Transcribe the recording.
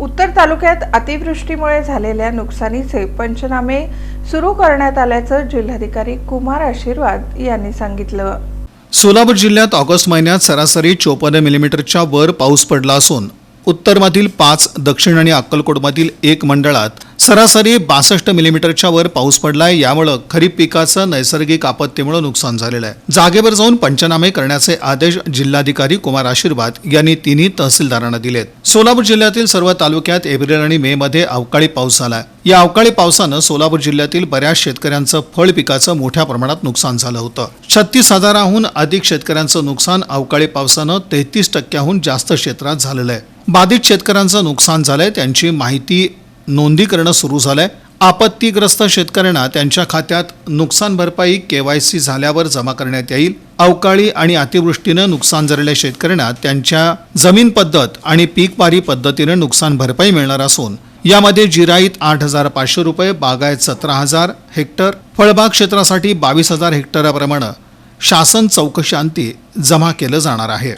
उत्तर तालुक्यात अतिवृष्टीमुळे झालेल्या नुकसानीचे पंचनामे सुरू करण्यात आल्याचं जिल्हाधिकारी कुमार आशीर्वाद यांनी सांगितलं. सोलापूर जिल्ह्यात ऑगस्ट महिन्यात सरासरी चोपन्न मिलीमीटरच्या वर पाऊस पडला असून उत्तरमधील पाच दक्षिण आणि अक्कलकोटमधील एक मंडळात सरासरी बासष्ट मिलीमीटरच्या वर पाऊस पडलाय यामुळं खरीप पिकाचं नैसर्गिक आपत्तीमुळे नुकसान झालेलं आहे. जागेवर जाऊन पंचनामे करण्याचे आदेश जिल्हाधिकारी कुमार आशीर्वाद यांनी तिन्ही तहसीलदारांना दिलेत. सोलापूर जिल्ह्यातील सर्व तालुक्यात एप्रिल आणि मे मध्ये अवकाळी पाऊस झाला या अवकाळी पावसानं सोलापूर जिल्ह्यातील बऱ्याच शेतकऱ्यांचं फळ पिकाचं मोठ्या प्रमाणात नुकसान झालं होतं. छत्तीस हजाराहून अधिक शेतकऱ्यांचं नुकसान अवकाळी पावसानं तेहतीस टक्क्याहून जास्त क्षेत्रात झालेलं आहे. बाधित शेतकऱ्यांचं नुकसान झालंय त्यांची माहिती नोंदी करणं सुरू झालंय. आपत्तीग्रस्त शेतकऱ्यांना त्यांच्या खात्यात नुकसान भरपाई के वाय सी झाल्यावर जमा करण्यात येईल. अवकाळी आणि अतिवृष्टीनं नुकसान झालेल्या शेतकऱ्यांना त्यांच्या जमीन पद्धत आणि पीकवारी पद्धतीनं नुकसान भरपाई मिळणार असून यामध्ये जिराईत आठ हजार पाचशे रुपये बागायत सतरा हजार हेक्टर फळबाग क्षेत्रासाठी बावीस हजार हेक्टराप्रमाणे शासन चौकशांती जमा केलं जाणार आहे.